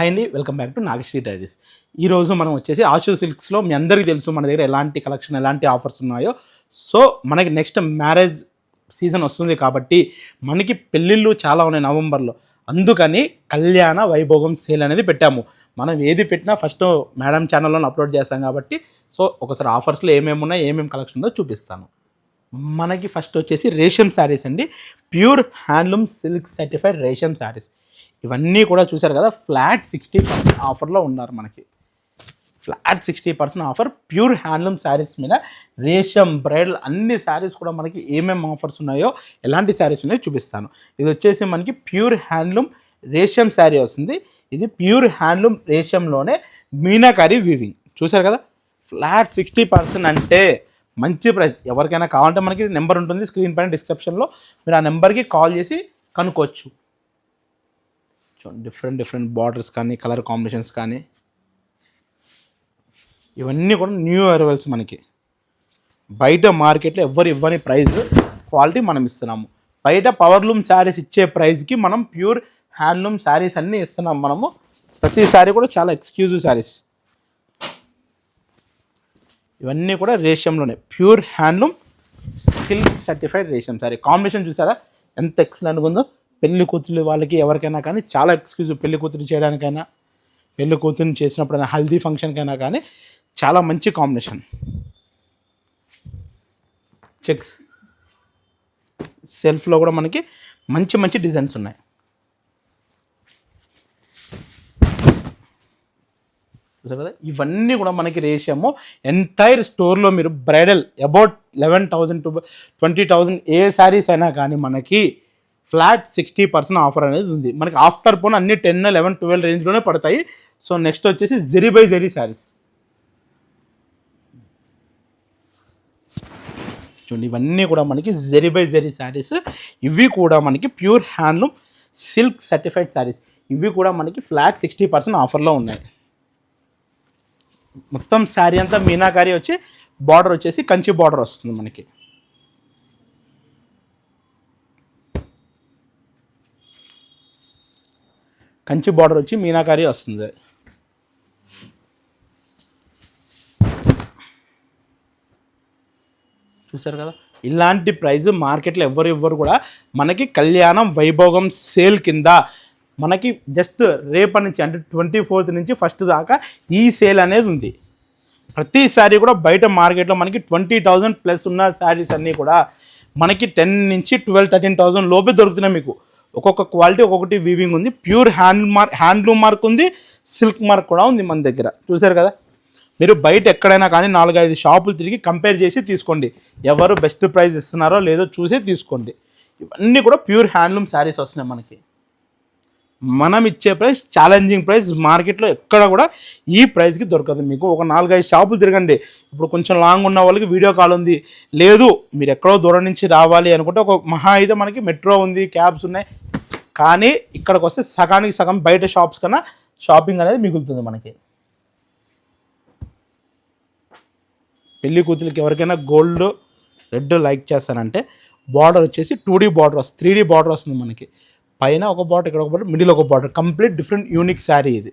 Hi అండి welcome back to Nagasri diaries. ఈరోజు మనం వచ్చేసి ఆశు సిల్క్స్లో మీ అందరికీ తెలుసు మన దగ్గర ఎలాంటి కలెక్షన్ ఎలాంటి ఆఫర్స్ ఉన్నాయో. సో మనకి నెక్స్ట్ మ్యారేజ్ సీజన్ వస్తుంది కాబట్టి మనకి పెళ్ళిళ్ళు చాలా ఉన్నాయి నవంబర్లో. అందుకని కళ్యాణ వైభోగం సేల్ అనేది పెట్టాము. మనం ఏది పెట్టినా ఫస్ట్ మేడం ఛానల్లో అప్లోడ్ చేస్తాం కాబట్టి సో ఒకసారి ఆఫర్స్లో ఏమేమి ఉన్నాయి ఏమేమి కలెక్షన్ ఉందో చూపిస్తాను. మనకి ఫస్ట్ వచ్చేసి రేషం శారీస్ అండి. Pure handloom silk certified Resham saris. ఇవన్నీ కూడా చూశారు కదా ఫ్లాట్ సిక్స్టీ పర్సెంట్ ఆఫర్లో ఉన్నారు మనకి. Flat sixty percent offer pure handloom saris మీద రేషం బ్రైడల్ అన్ని శారీస్ కూడా మనకి ఏమేమి ఆఫర్స్ ఉన్నాయో ఎలాంటి శారీస్ ఉన్నాయో చూపిస్తాను. ఇది వచ్చేసి మనకి ప్యూర్ హ్యాండ్లూమ్ రేషం శారీ వస్తుంది. ఇది ప్యూర్ హ్యాండ్లూమ్ రేషంలోనే మీనాకారి వీవింగ్ చూసారు కదా? ఫ్లాట్ సిక్స్టీ పర్సెంట్ అంటే మంచి ప్రైస్ ఎవరికైనా కావాలంటే మనకి నెంబర్ ఉంటుంది స్క్రీన్ పైన డిస్క్రిప్షన్లో మీరు ఆ నెంబర్కి కాల్ చేసి కనుక్కోవచ్చు. చూడండి డిఫరెంట్ డిఫరెంట్ బార్డర్స్ కానీ కలర్ కాంబినేషన్స్ కానీ. ఇవన్నీ కూడా న్యూ అరైవల్స్ మనకి. బయట మార్కెట్లో ఎవరు ఇవ్వని ప్రైస్ క్వాలిటీ మనం ఇస్తున్నాము. బయట పవర్లూమ్ శారీస్ ఇచ్చే ప్రైస్కి మనం ప్యూర్ హ్యాండ్లూమ్ శారీస్ అన్నీ ఇస్తున్నాం మనము. ప్రతి శారీ కూడా చాలా ఎక్స్క్లూజివ్ శారీస్ ఇవన్నీ కూడా రేషియంలోనే pure handloom silk certified resham sari combination చూసారా? ఎంత ఎక్సలెంట్గా ఉందో. పెళ్ళి కూతురు వాళ్ళకి ఎవరికైనా కానీ చాలా ఎక్స్క్యూజ్ పెళ్ళి కూతురు చేయడానికైనా పెళ్ళి కూతురుని చేసినప్పుడైనా హల్దీ ఫంక్షన్కైనా కానీ చాలా మంచి కాంబినేషన్ చెక్స్ సెల్ఫ్లో కూడా మనకి మంచి మంచి డిజైన్స్ ఉన్నాయి. కదా? ఇవన్నీ కూడా మనకి రేషియము. ఎంటైర్ స్టోర్లో మీరు bridal about eleven thousand to twenty thousand ఏ శారీస్ అయినా కానీ మనకి ఫ్లాట్ సిక్స్టీ పర్సెంట్ ఆఫర్ అనేది ఉంది. మనకి ఆఫ్టర్ పోన్ అన్ని టెన్ లెవెన్ ట్వెల్వ్ రేంజ్లోనే పడతాయి. సో నెక్స్ట్ వచ్చేసి జెరీ బై జెరీ శారీస్. చూడండి ఇవన్నీ కూడా మనకి జెరీ బై జెరీ శారీస్. ఇవి కూడా మనకి pure handloom silk certified saris. ఇవి కూడా మనకి ఫ్లాట్ సిక్స్టీ పర్సెంట్ ఆఫర్లో ఉన్నాయి. మొత్తం శారీ అంతా మీనాకారి వచ్చి బార్డర్ వచ్చేసి కంచి బార్డర్ వస్తుంది మనకి. కంచి బార్డర్ వచ్చి మీనాకారి వస్తుంది. చూసారు కదా? ఇలాంటి ప్రైజ్ మార్కెట్లో ఎవరు ఇవ్వరు కూడా మనకి కళ్యాణం వైభోగం సేల్ కింద మనకి జస్ట్ రేపటి నుంచి అంటే ట్వంటీ ఫోర్త్ నుంచి ఫస్ట్ దాకా ఈ సేల్ అనేది ఉంది. ప్రతి కూడా బయట మార్కెట్లో మనకి ట్వంటీ థౌజండ్ ప్లస్ ఉన్న శారీస్ అన్నీ కూడా మనకి టెన్ నుంచి ట్వెల్వ్ థర్టీన్ థౌజండ్ లోపే దొరుకుతున్నాయి మీకు. ఒక్కొక్క క్వాలిటీ ఒక్కొక్కటి వీవింగ్ ఉంది. Pure hand mark handloom mark ఉంది. సిల్క్ మార్క్ కూడా ఉంది మన దగ్గర. చూసారు కదా? మీరు బయట ఎక్కడైనా కానీ నాలుగైదు షాపులు తిరిగి కంపేర్ చేసి తీసుకోండి. ఎవరు బెస్ట్ ప్రైస్ ఇస్తున్నారో లేదో చూసి తీసుకోండి. ఇవన్నీ కూడా ప్యూర్ హ్యాండ్లూమ్ శారీస్ వస్తున్నాయి మనకి. మనం ఇచ్చే ప్రైస్ ఛాలెంజింగ్ ప్రైస్ మార్కెట్లో ఎక్కడ కూడా ఈ ప్రైస్కి దొరకదు మీకు. ఒక నాలుగైదు షాపులు తిరగండి. ఇప్పుడు కొంచెం లాంగ్ ఉన్న వాళ్ళకి వీడియో కాల్ ఉంది. లేదు మీరు ఎక్కడో దూరం నుంచి రావాలి అనుకుంటే ఒక మహా అయితే మనకి మెట్రో ఉంది క్యాబ్స్ ఉన్నాయి. కానీ ఇక్కడికి వస్తే సగానికి సగం బయట షాప్స్ కన్నా షాపింగ్ అనేది మిగులుతుంది మనకి. పెళ్ళి కూతురికి ఎవరికైనా గోల్డ్ రెడ్ లైక్ చేస్తానంటే బార్డర్ వచ్చేసి టూ డీ బార్డర్ వస్తుంది త్రీ డీ బార్డర్ వస్తుంది మనకి. పైన ఒక బార్డర్ ఇక్కడ ఒక బార్డర్ మిడిల్ ఒక border complete different unique sari ఇది.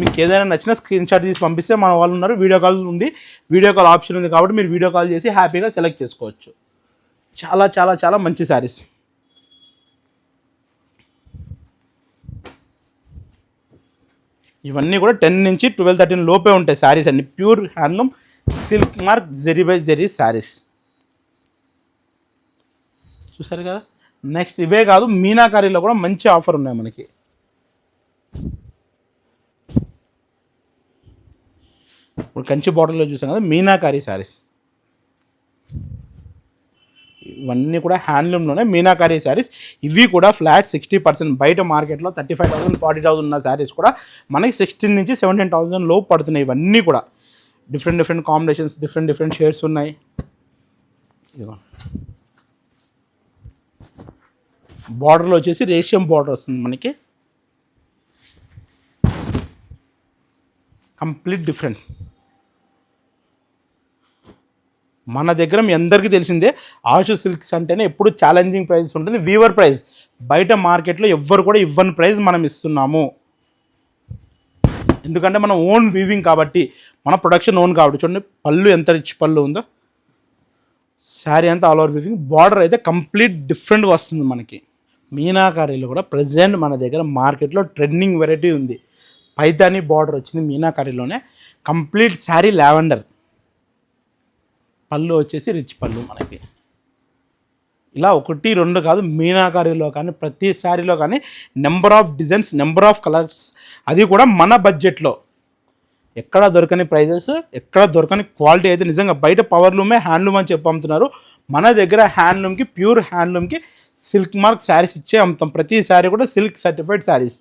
మీకు ఏదైనా నచ్చిన స్క్రీన్ షాట్ తీసి పంపిస్తే మన వాళ్ళు ఉన్నారు. వీడియో కాల్ ఉంది. వీడియో కాల్ ఆప్షన్ ఉంది కాబట్టి మీరు వీడియో కాల్ చేసి హ్యాపీగా సెలెక్ట్ చేసుకోవచ్చు. చాలా చాలా చాలా మంచి శారీస్ ఇవన్నీ కూడా టెన్ నుంచి ట్వెల్వ్ థర్టీన్ లోపే ఉంటాయి శారీస్ అన్ని. Pure handloom silk mark zari by zari saris చూసారు కదా? నెక్స్ట్ ఇవే కాదు మీనాకారీలో కూడా మంచి ఆఫర్ ఉన్నాయి మనకి. ఇప్పుడు కంచి బాటిల్లో చూసాం కదా మీనాకారీ శారీస్. ఇవన్నీ కూడా హ్యాండ్లూమ్లోనే మీనాకారీ శారీస్. ఇవి కూడా ఫ్లాట్ సిక్స్టీ పర్సెంట్ బయట మార్కెట్లో thirty five thousand forty thousand ఉన్న శారీస్ కూడా మనకి సిక్స్టీన్ నుంచి సెవెంటీన్ థౌసండ్ లోపు పడుతున్నాయి ఇవన్నీ కూడా. Different different combinations different different shades ఉన్నాయి. ఇదిగో. బార్డర్లో వచ్చేసి రేషియం బార్డర్ వస్తుంది మనకి. కంప్లీట్ డిఫరెంట్ మన దగ్గర మీ అందరికీ తెలిసిందే ఆషు సిల్క్స్ అంటేనే ఎప్పుడు ఛాలెంజింగ్ ప్రైస్ ఉంటుంది వీవర్ ప్రైస్ బయట మార్కెట్లో ఎవ్వరు కూడా ఇవ్వని ప్రైస్ మనం ఇస్తున్నాము. ఎందుకంటే మనం ఓన్ వీవింగ్ కాబట్టి మన ప్రొడక్షన్ ఓన్ కాబట్టి. చూడండి పళ్ళు ఎంత రిచ్ పళ్ళు ఉందో. శారీ అంతా ఆల్ ఓవర్ వీవింగ్ బార్డర్ అయితే కంప్లీట్ డిఫరెంట్గా వస్తుంది మనకి. మీనాకారీలో కూడా ప్రజెంట్ మన దగ్గర మార్కెట్లో ట్రెండింగ్ వెరైటీ ఉంది. పైతాని బార్డర్ వచ్చింది మీనాకారీలోనే. Complete sari lavender. పళ్ళు వచ్చేసి రిచ్ పళ్ళు మనకి. ఇలా ఒకటి రెండు కాదు మీనాకారీలో కానీ ప్రతి శారీలో కానీ number of designs number of colours అది కూడా మన బడ్జెట్లో ఎక్కడ దొరకని ప్రైజెస్ ఎక్కడ దొరకని క్వాలిటీ అయితే నిజంగా బయట పవర్లూమే హ్యాండ్లూమ్ అని చెప్పి అమ్ముతున్నారు. మన దగ్గర హ్యాండ్లూమ్కి ప్యూర్ హ్యాండ్లూమ్కి సిల్క్ మార్క్ శారీస్ ఇచ్చే అమ్ముతాం. ప్రతి శారీ కూడా సిల్క్ సర్టిఫైడ్ శారీస్.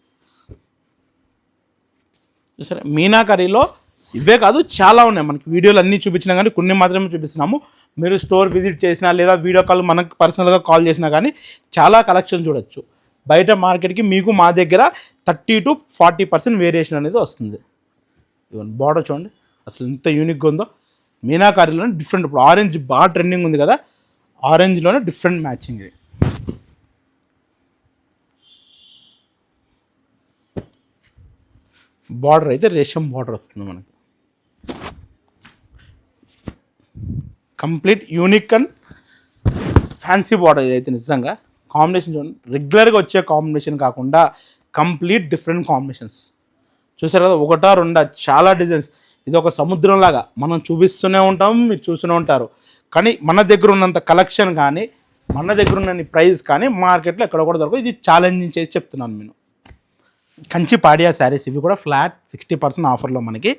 సరే మీనాకరీలో ఇవే కాదు చాలా ఉన్నాయి. మనకి వీడియోలు అన్నీ చూపించినా కానీ కొన్ని మాత్రమే చూపిస్తున్నాము. మీరు స్టోర్ విజిట్ చేసినా లేదా వీడియో కాల్ మనకు పర్సనల్గా కాల్ చేసినా కానీ చాలా కలెక్షన్ చూడొచ్చు. బయట మార్కెట్కి మీకు మా దగ్గర thirty to forty percent variation అనేది వస్తుంది. ఇవన్నీ బార్డర్ చూడండి. అసలు ఎంత యూనిక్గా ఉందో. మీనాకారీలోనే డిఫరెంట్ ఇప్పుడు ఆరెంజ్ బాగా ట్రెండింగ్ ఉంది కదా. ఆరెంజ్లోనే డిఫరెంట్ మ్యాచింగ్. ఇది బార్డర్ అయితే రేషం బార్డర్ వస్తుంది మనకు. Complete unique and fancy border ఇదైతే నిజంగా. కాంబినేషన్ చూడండి రెగ్యులర్గా వచ్చే కాంబినేషన్ కాకుండా కంప్లీట్ డిఫరెంట్ కాంబినేషన్స్ చూసారు కదా ఒకటా రెండా చాలా డిజైన్స్ ఇది ఒక సముద్రం లాగా మనం చూపిస్తూనే ఉంటాం మీరు చూస్తూనే ఉంటారు. కానీ మన దగ్గర ఉన్నంత కలెక్షన్ కానీ మన దగ్గర ఉన్న ప్రైస్ కానీ మార్కెట్లో ఎక్కడ కూడా దొరకదు ఇది ఛాలెంజింగ్ చేసి చెప్తున్నాను నేను. కంచి పాడియా శారీస్ ఇవి కూడా ఫ్లాట్ సిక్స్టీ పర్సెంట్ ఆఫర్లో మనకి.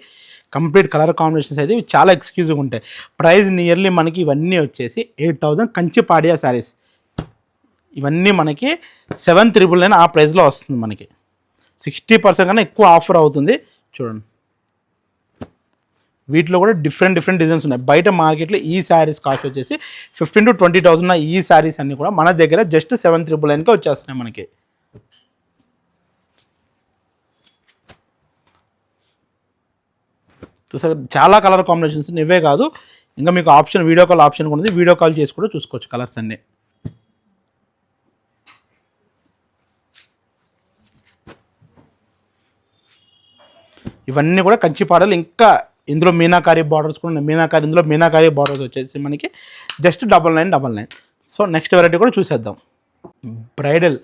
కంప్లీట్ కలర్ కాంబినేషన్స్ అయితే ఇవి చాలా ఎక్స్క్లూజివ్గా ఉంటాయి. ప్రైస్ నియర్లీ మనకి ఇవన్నీ వచ్చేసి ఎయిట్ థౌజండ్ కంచి పాడియా శారీస్ ఇవన్నీ మనకి సెవెన్ త్రిబుల్ నైన్ ఆ ప్రైస్లో వస్తుంది మనకి. సిక్స్టీ పర్సెంట్ కన్నా ఎక్కువ ఆఫర్ అవుతుంది. చూడండి. వీటిలో కూడా డిఫరెంట్ డిఫరెంట్ డిజైన్స్ ఉన్నాయి. బయట మార్కెట్లో ఈ శారీస్ కాస్ట్ వచ్చేసి ఫిఫ్టీన్ టు ట్వంటీ థౌసండ్ ఈ శారీస్ అన్నీ కూడా మన దగ్గర జస్ట్ సెవెన్ త్రిబుల్ నైన్కి వచ్చేస్తున్నాయి మనకి. చూసారు చాలా కలర్ కాంబినేషన్స్ ఇవే కాదు ఇంకా మీకు ఆప్షన్ వీడియో కాల్ ఆప్షన్ కూడా ఉంది. వీడియో కాల్ చేసి కూడా చూసుకోవచ్చు కలర్స్ అన్నీ. ఇవన్నీ కూడా కంచి పాడలు ఇంకా ఇందులో మీనాకారి బార్డర్స్ కూడా ఉన్నాయి. మీనాకారి ఇందులో మీనాకారి బార్డర్స్ వచ్చేసి మనకి just double nine double nine so next variety కూడా చూసేద్దాం. బ్రైడల్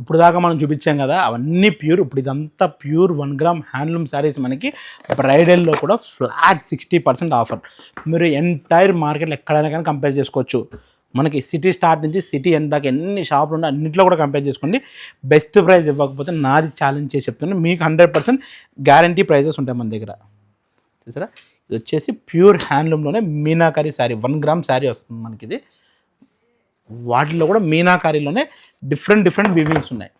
ఇప్పుడు దాకా మనం చూపించాం కదా అవన్నీ ప్యూర్ ఇప్పుడు ఇదంతా pure one gram handloom saris మనకి బ్రైడల్లో కూడా ఫ్లాట్ సిక్స్టీ పర్సెంట్ ఆఫర్ మీరు ఎంటైర్ మార్కెట్లో ఎక్కడైనా కానీ కంపేర్ చేసుకోవచ్చు. మనకి సిటీ స్టార్ట్ నుంచి సిటీ ఎండ్ దాకా ఎన్ని షాపులు ఉన్నాయి అన్నింటిలో కూడా కంపేర్ చేసుకోండి. బెస్ట్ ప్రైస్ ఇవ్వకపోతే నాది ఛాలెంజ్ చేసి చెప్తున్నాను మీకు హండ్రెడ్ పర్సెంట్ గ్యారంటీ ప్రైజెస్ ఉంటాయి మన దగ్గర. చూసారా? ఇది వచ్చేసి ప్యూర్ హ్యాండ్లూమ్లోనే మీనాకారి శారీ. వన్ గ్రామ్ శారీ వస్తుంది మనకి ఇది వాటిలో కూడా మీనాకారీలోనే డిఫరెంట్ డిఫరెంట్ వీవింగ్స్ ఉన్నాయి.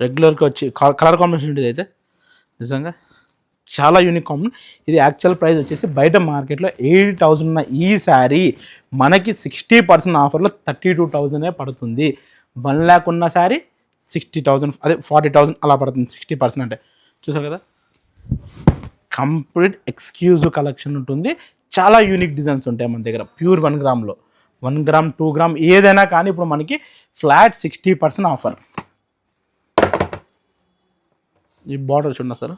రెగ్యులర్గా వచ్చి కలర్ కాంబినేషన్ ఉంటుంది అయితే. నిజంగా చాలా యూనిక్ కాంబినేషన్ ఇది యాక్చువల్ ప్రైస్ వచ్చేసి బయట మార్కెట్లో ఎయిట్ థౌజండ్ ఉన్న ఈ శారీ మనకి సిక్స్టీ పర్సెంట్ ఆఫర్లో థర్టీ టూ థౌజండే పడుతుంది. వన్ ల్యాక్ ఉన్న శారీ సిక్స్టీ థౌజండ్ అదే ఫార్టీ థౌజండ్ అలా పడుతుంది. సిక్స్టీ పర్సెంట్ అంటే. చూసారు కదా? కంప్లీట్ ఎక్స్క్యూజ్ కలెక్షన్ ఉంటుంది. చాలా యూనిక్ డిజైన్స్ ఉంటాయి మన దగ్గర. ప్యూర్ వన్ గ్రామ్లో. వన్ గ్రామ్ టూ గ్రామ్ ఏదైనా కానీ ఇప్పుడు మనకి ఫ్లాట్ సిక్స్టీ పర్సెంట్ ఆఫర్. ఈ బార్డర్ చూడండి సార్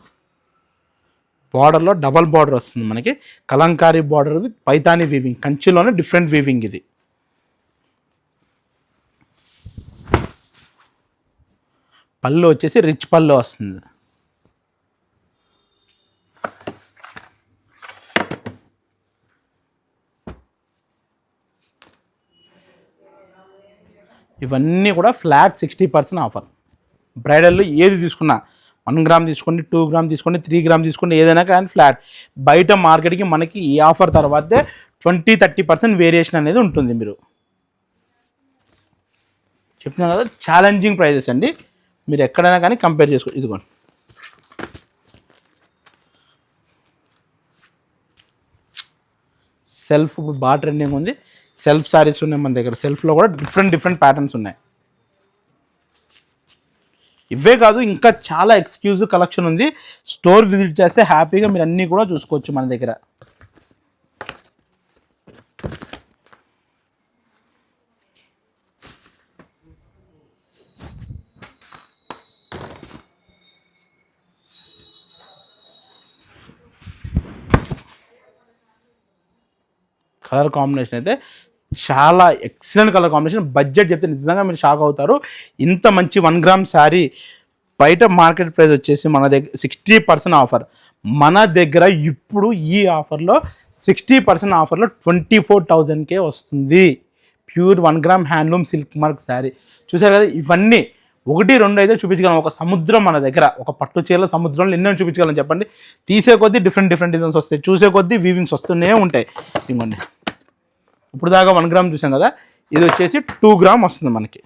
బార్డర్లో డబల్ బార్డర్ వస్తుంది మనకి. Kalamkari border with Paithani weaving కంచిలోనే different weaving ఇది. పళ్ళు వచ్చేసి రిచ్ పళ్ళు వస్తుంది. ఇవన్నీ కూడా ఫ్లాట్ సిక్స్టీ పర్సెంట్ ఆఫర్ బ్రైడల్లో ఏది తీసుకున్నా వన్ గ్రామ్ తీసుకోండి టూ గ్రామ్ తీసుకోండి త్రీ గ్రామ్ తీసుకోండి ఏదైనా కానీ ఫ్లాట్ బయట మార్కెట్కి మనకి ఈ ఆఫర్ తర్వాతే ట్వంటీ థర్టీ పర్సెంట్ వేరియేషన్ అనేది ఉంటుంది మీరు. చెప్తున్నాను కదా ఛాలెంజింగ్ ప్రైజెస్ అండి. మీరు ఎక్కడైనా కానీ కంపేర్ చేసుకో ఇదిగోండి. సెల్ఫ్ బాగా ట్రెండింగ్ ఉంది. సెల్ఫ్ సారీస్ ఉన్నాయి మన దగ్గర. సెల్ఫ్లో కూడా డిఫరెంట్ డిఫరెంట్ ప్యాటర్న్స్ ఉన్నాయి. ఇవే కాదు ఇంకా చాలా ఎక్స్క్లూజివ్ కలెక్షన్ ఉంది. స్టోర్ విజిట్ చేస్తే హ్యాపీగా మీరు అన్నీ కూడా చూసుకోవచ్చు మన దగ్గర. కలర్ కాంబినేషన్ అయితే చాలా ఎక్సలెంట్ కలర్ కాంబినేషన్ బడ్జెట్ చెప్తే నిజంగా మీరు షాక్ అవుతారు. ఇంత మంచి వన్ గ్రామ్ శారీ బయట మార్కెట్ ప్రైస్ వచ్చేసి మన దగ్గర సిక్స్టీ పర్సెంట్ ఆఫర్ మన దగ్గర ఇప్పుడు ఈ ఆఫర్లో సిక్స్టీ పర్సెంట్ ఆఫర్లో ట్వంటీ ఫోర్ థౌజండ్కే వస్తుంది. Pure one gram handloom silk mark sari చూసారు కదా ఇవన్నీ ఒకటి రెండు అయితే చూపించగలం. ఒక సముద్రం మన దగ్గర ఒక పట్టు చీరల సముద్రంలో ఎన్నో చూపించగలం చెప్పండి. తీసే కొద్దీ డిఫరెంట్ డిఫరెంట్ డిజైన్స్ వస్తాయి. చూసే కొద్దీ వీవింగ్స్ వస్తూనే ఉంటాయి. ఇంకోండి ఇప్పుడు దాకా వన్ గ్రామ్ చూసాం కదా ఇది వచ్చేసి టూ గ్రామ్ వస్తుంది మనకి.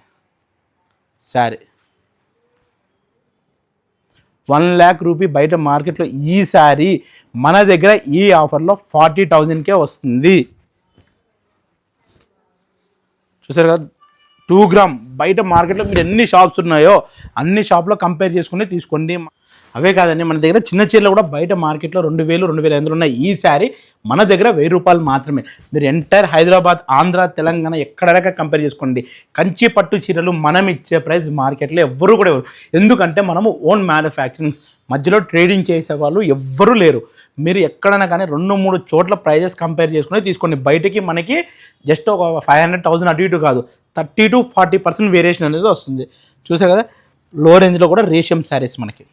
శారీ వన్ ల్యాక్ రూపీ బయట మార్కెట్లో ఈ శారీ మన దగ్గర ఈ ఆఫర్లో ఫార్టీ థౌజండ్కే వస్తుంది. చూసారు కదా టూ గ్రామ్ బయట మార్కెట్లో మీరు ఎన్ని షాప్స్ ఉన్నాయో అన్ని షాప్లో కంపేర్ చేసుకుని తీసుకోండి. అవే కాదండి మన దగ్గర చిన్న చీరలు కూడా బయట మార్కెట్లో రెండు వేలు రెండు వేల ఐదు ఉన్నాయి. ఈ శారీ మన దగ్గర వెయ్యి రూపాయలు మాత్రమే. మీరు ఎంటైర్ హైదరాబాద్ ఆంధ్ర తెలంగాణ ఎక్కడైనా కంపేర్ చేసుకోండి. కంచి పట్టు చీరలు మనం ఇచ్చే ప్రైస్ మార్కెట్లో ఎవ్వరు కూడా ఎవరు ఎందుకంటే మనము ఓన్ మ్యానుఫ్యాక్చరింగ్స్ మధ్యలో ట్రేడింగ్ చేసే వాళ్ళు ఎవ్వరూ లేరు. మీరు ఎక్కడైనా కానీ రెండు మూడు చోట్ల ప్రైజెస్ కంపేర్ చేసుకుని తీసుకోండి. బయటకి మనకి జస్ట్ ఒక ఫైవ్ హండ్రెడ్ థౌసండ్ అటు ఇటు కాదు. Thirty to forty percent variation అనేది వస్తుంది. చూసారు కదా? లో రేంజ్లో కూడా రేషియం శారీస్ మనకి.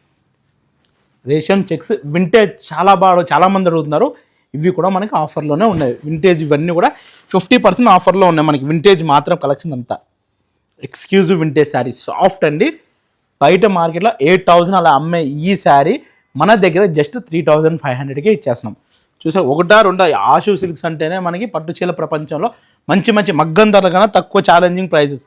రేషన్ చెక్స్ వింటేజ్ చాలా బాగా చాలామంది అడుగుతున్నారు. ఇవి కూడా మనకి ఆఫర్లోనే ఉన్నాయి. వింటేజ్ ఇవన్నీ కూడా ఫిఫ్టీ పర్సెంట్ ఆఫర్లో ఉన్నాయి మనకి. వింటేజ్ మాత్రం కలెక్షన్ అంతా. ఎక్స్క్లూజివ్ వింటేజ్ శారీ సాఫ్ట్ అండి. బయట మార్కెట్లో ఎయిట్ థౌజండ్ అలా అమ్మే ఈ శారీ మన దగ్గర జస్ట్ త్రీ థౌజండ్ ఫైవ్ హండ్రెడ్కే ఇచ్చేస్తున్నాం. చూసారు? ఒకటా రెండో? ఆషు సిల్క్స్ అంటేనే మనకి పట్టుచీల ప్రపంచంలో మంచి మంచి మగ్గం ధరల కన్నా తక్కువ ఛాలెంజింగ్ ప్రైజెస్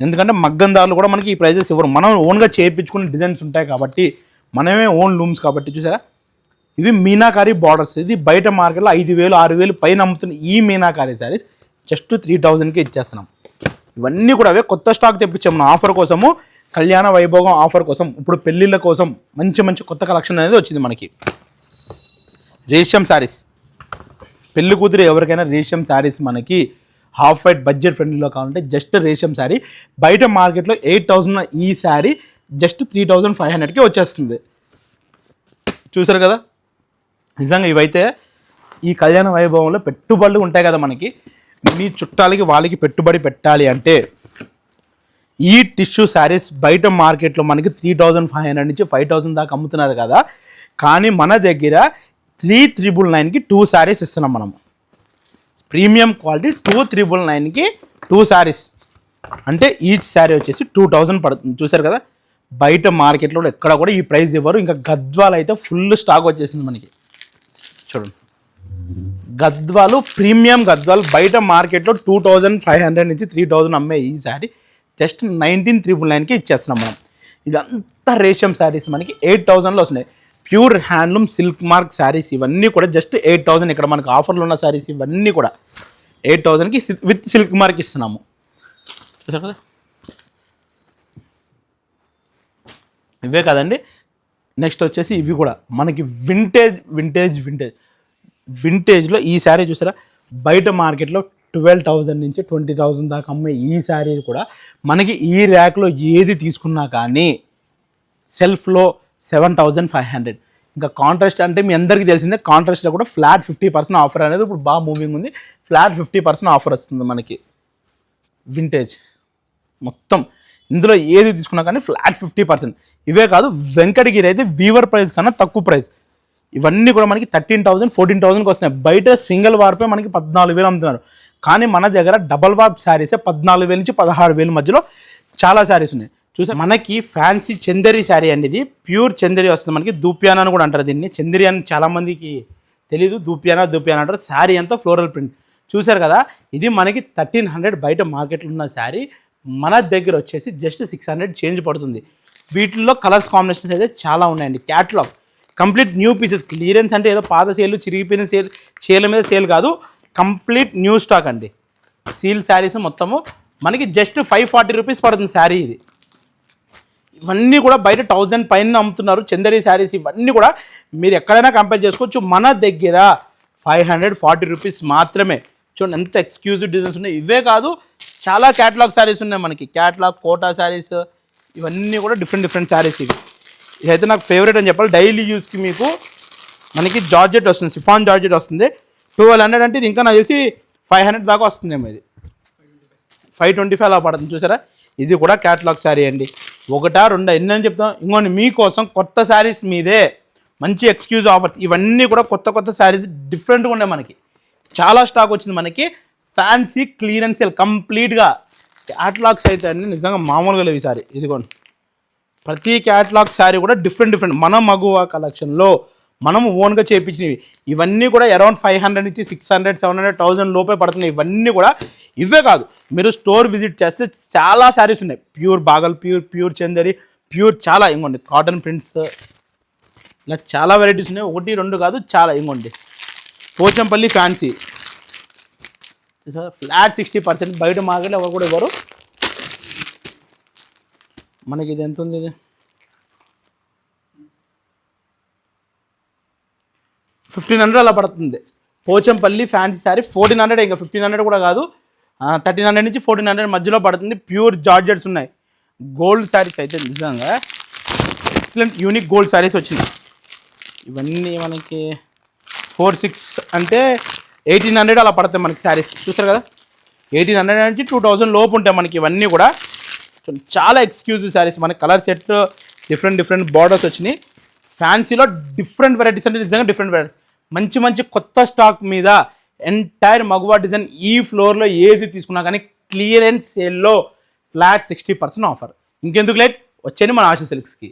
ఎందుకంటే మగ్గం ధరలు కూడా మనకి ఈ ప్రైజెస్ ఇవ్వరు. మనం ఓన్గా చేయించుకునే డిజైన్స్ ఉంటాయి కాబట్టి మనమే ఓన్ లూమ్స్ కాబట్టి చూసారా? ఇవి మీనాకారి బార్డర్స్ ఇది బయట మార్కెట్లో ఐదు వేలు ఆరు వేలు పైన అమ్ముతున్న ఈ మీనాకారి శారీస్ జస్ట్ త్రీ థౌజండ్కి ఇచ్చేస్తున్నాం. ఇవన్నీ కూడా అవే కొత్త స్టాక్ తెప్పించాం మన ఆఫర్ కోసము కళ్యాణ వైభోగం ఆఫర్ కోసం ఇప్పుడు పెళ్ళిళ్ళ కోసం మంచి మంచి కొత్త కలెక్షన్ అనేది వచ్చింది మనకి. రేషియం శారీస్ పెళ్ళి కూతురు ఎవరికైనా రేషియం శారీస్ మనకి హాఫ్ వైట్ బడ్జెట్ ఫ్రెండ్లీలో కావాలంటే జస్ట్ రేషియం శారీ బయట మార్కెట్లో ఎయిట్ థౌజండ్ ఈ sari just three thousand five హండ్రెడ్కి వచ్చేస్తుంది. చూసారు కదా? నిజంగా ఇవైతే ఈ కళ్యాణ వైభవంలో పెట్టుబడులు ఉంటాయి కదా మనకి. మీ చుట్టాలకి వాళ్ళకి పెట్టుబడి పెట్టాలి అంటే ఈ టిష్యూ శారీస్ బయట మార్కెట్లో మనకి త్రీ థౌజండ్ ఫైవ్ హండ్రెడ్ నుంచి ఫైవ్ థౌజండ్ దాకా అమ్ముతున్నారు కదా. కానీ మన దగ్గర త్రీ త్రిబుల్ నైన్కి టూ శారీస్ ఇస్తున్నాం మనం ప్రీమియం క్వాలిటీ టూ త్రిబుల్ నైన్కి టూ శారీస్. అంటే ఈచ్ శారీ వచ్చేసి టూ థౌజండ్ పడుతుంది. చూసారు కదా? బయట మార్కెట్లో ఎక్కడ కూడా ఈ ప్రైస్ ఇవ్వరు. ఇంకా గద్వాలు అయితే ఫుల్ స్టాక్ వచ్చేసింది మనకి. చూడండి. గద్వాలు ప్రీమియం గద్వాలు బయట మార్కెట్లో టూ థౌజండ్ ఫైవ్ హండ్రెడ్ నుంచి త్రీ థౌజండ్ అమ్మే ఈ శారీ. జస్ట్ నైన్టీన్ త్రిబుల్ నైన్కి ఇచ్చేస్తున్నాం మనం. ఇదంతా రేషియం శారీస్ మనకి ఎయిట్ థౌజండ్లో వస్తున్నాయి. Pure handloom silk mark saris ఇవన్నీ కూడా జస్ట్ ఎయిట్ థౌజండ్ ఇక్కడ మనకు ఆఫర్లు ఉన్న శారీస్ ఇవన్నీ కూడా ఎయిట్ థౌజండ్కి విత్ సిల్క్ మార్క్ ఇస్తున్నాము. చూసారు కదా? ఇవే కాదండి. నెక్స్ట్ వచ్చేసి ఇవి కూడా. మనకి వింటేజ్ వింటేజ్ వింటేజ్ వింటేజ్లో ఈ శారీ చూసారా? బయట మార్కెట్లో ట్వెల్వ్ థౌజండ్ నుంచి ట్వంటీ థౌజండ్ దాకా అమ్మే ఈ శారీ కూడా మనకి ఈ ర్యాక్లో ఏది తీసుకున్నా కానీ సెల్ఫ్లో సెవెన్ థౌజండ్ ఫైవ్ హండ్రెడ్ ఇంకా కాంట్రాస్ట్ అంటే మీ అందరికీ తెలిసిందే కాంట్రాస్ట్లో కూడా ఫ్లాట్ ఫిఫ్టీ పర్సెంట్ ఆఫర్ అనేది ఇప్పుడు బాగా మూవింగ్ ఉంది. ఫ్లాట్ ఫిఫ్టీ పర్సెంట్ ఆఫర్ వస్తుంది మనకి. వింటేజ్ మొత్తం. ఇందులో ఏది తీసుకున్నా కానీ ఫ్లాట్ ఫిఫ్టీ పర్సెంట్ ఇవే కాదు వెంకటగిరి అయితే వీవర్ ప్రైస్ కన్నా తక్కువ ప్రైస్. ఇవన్నీ కూడా మనకి థర్టీన్ థౌసండ్ ఫోర్టీన్ థౌసండ్కి వస్తున్నాయి. బయట సింగిల్ వార్పే మనకి పద్నాలుగు వేలు అమ్ముతున్నారు. కానీ మన దగ్గర డబల్ వార్ప్ శారీసే పద్నాలుగు వేల నుంచి పదహారు వేల మధ్యలో చాలా శారీస్ ఉన్నాయి. చూసా మనకి ఫ్యాన్సీ చందరి శారీ అండి ఇది ప్యూర్ చందరి వస్తుంది. మనకి దూప్యానా అని కూడా అంటారు దీన్ని. చందరి అని చాలామందికి తెలీదు. దూప్యానా దూప్యానా అంటారు. శారీ అంతా ఫ్లోరల్ ప్రింట్ చూశారు కదా ఇది మనకి థర్టీన్ హండ్రెడ్ బయట మార్కెట్లో ఉన్న శారీ మన దగ్గర వచ్చేసి జస్ట్ సిక్స్ హండ్రెడ్ చేంజ్ పడుతుంది. వీటిల్లో కలర్స్ కాంబినేషన్స్ అయితే చాలా ఉన్నాయండి. Catalogue complete new pieces clearance అంటే ఏదో పాత సేల్ చిరిగిపోయిన సేల్ చీరల మీద సేల్ కాదు. కంప్లీట్ న్యూ స్టాక్ అండి. సీల్ శారీస్ మొత్తము. మనకి జస్ట్ ఫైవ్ ఫార్టీ రూపీస్ పడుతుంది శారీ ఇది. ఇవన్నీ కూడా బయట థౌజండ్ పైన అమ్ముతున్నారు. చందరి శారీస్ ఇవన్నీ కూడా మీరు ఎక్కడైనా కంపేర్ చేసుకోవచ్చు. మన దగ్గర ఫైవ్ హండ్రెడ్ ఫార్టీ రూపీస్ మాత్రమే. చూడండి ఎంత ఎక్స్క్యూజివ్ డిజైన్స్ ఉన్నాయి. ఇవే కాదు చాలా క్యాటలాగ్ శారీస్ ఉన్నాయి మనకి. క్యాటలాగ్ కోటా శారీస్ ఇవన్నీ కూడా డిఫరెంట్ డిఫరెంట్ శారీస్ ఇవి. ఇదైతే నాకు ఫేవరెట్ అని చెప్పాలి. డైలీ యూస్కి మీకు మనకి జార్జెట్ వస్తుంది సిఫాన్ జార్జెట్ వస్తుంది. ట్వెల్వ్ హండ్రెడ్ అంటే ఇది ఇంకా నాకు తెలిసి ఫైవ్ హండ్రెడ్ దాకా వస్తుందేమో ఇది. ఫైవ్ ట్వంటీ ఫైవ్ అలా పడుతుంది చూసారా? ఇది కూడా క్యాటలాగ్ శారీ అండి. ఒకటా రెండా ఎన్ని అని చెప్తాం? ఇంకోటి మీకోసం కొత్త శారీస్ మీదే మంచి ఎక్స్క్యూజ్ ఆఫర్స్ ఇవన్నీ కూడా కొత్త కొత్త శారీస్ డిఫరెంట్గా ఉన్నాయి మనకి. చాలా స్టాక్ వచ్చింది మనకి. ఫ్యాన్సీ క్లియరెన్స్ సేల్ కంప్లీట్గా క్యాట్లాగ్స్ అయితే అన్ని నిజంగా మామూలుగా లేవు ఈసారి ఇదిగోండి. ప్రతి క్యాట్లాగ్ శారీ కూడా డిఫరెంట్ డిఫరెంట్ మన మగువ కలెక్షన్లో మనం ఓన్గా చేయించినవి ఇవన్నీ కూడా అరౌండ్ ఫైవ్ హండ్రెడ్ నుంచి six hundred seven hundred thousand లోపే పడుతున్నాయి. ఇవన్నీ కూడా ఇవే కాదు. మీరు స్టోర్ విజిట్ చేస్తే చాలా శారీస్ ఉన్నాయి. ప్యూర్ బాగల్ ప్యూర్ ప్యూర్ చందరి ప్యూర్ చాలా. ఇంకోండి కాటన్ ప్రింట్స్ ఇలా చాలా వెరైటీస్ ఉన్నాయి. ఒకటి రెండు కాదు చాలా. ఇంకోండి. Pochampally fancy flat sixty percent. బయట మార్కెట్లో ఎవరు కూడా ఇవ్వరు. మనకి ఇది ఎంత ఉంది ఇది? ఫిఫ్టీన్ హండ్రెడ్ అలా పడుతుంది. Pochampally fancy sari fourteen hundred ఇంకా ఫిఫ్టీన్ హండ్రెడ్ కూడా కాదు. థర్టీన్ హండ్రెడ్ నుంచి ఫోర్టీన్ హండ్రెడ్ మధ్యలో పడుతుంది. ప్యూర్ జార్జెట్స్ ఉన్నాయి. గోల్డ్ శారీస్ అయితే నిజంగా ఎక్సలెంట్ యూనిక్ గోల్డ్ శారీస్ వచ్చినాయి. ఇవన్నీ మనకి ఫోర్ సిక్స్ అంటే ఎయిటీన్ హండ్రెడ్ అలా పడతాయి మనకి శారీస్. చూస్తారు కదా? ఎయిటీన్ హండ్రెడ్ నుంచి టూ థౌజండ్ లోపు ఉంటాయి మనకి ఇవన్నీ కూడా. చాలా ఎక్స్క్యూజివ్ శారీస్. మనకి colour set different different borders వచ్చినాయి. ఫ్యాన్సీలో డిఫరెంట్ వెరైటీస్ అంటే నిజంగా డిఫరెంట్ వెరైటీస్ మంచి మంచి కొత్త స్టాక్ మీద ఎంటైర్ మగువా డిజైన్ ఈ ఫ్లోర్లో ఏది తీసుకున్నా కానీ క్లియరెన్స్ సేల్లో ఫ్లాట్ సిక్స్టీ పర్సెంట్ ఆఫర్ ఇంకెందుకు లేట్ వచ్చేయండి మన ఆశ సిల్క్స్కి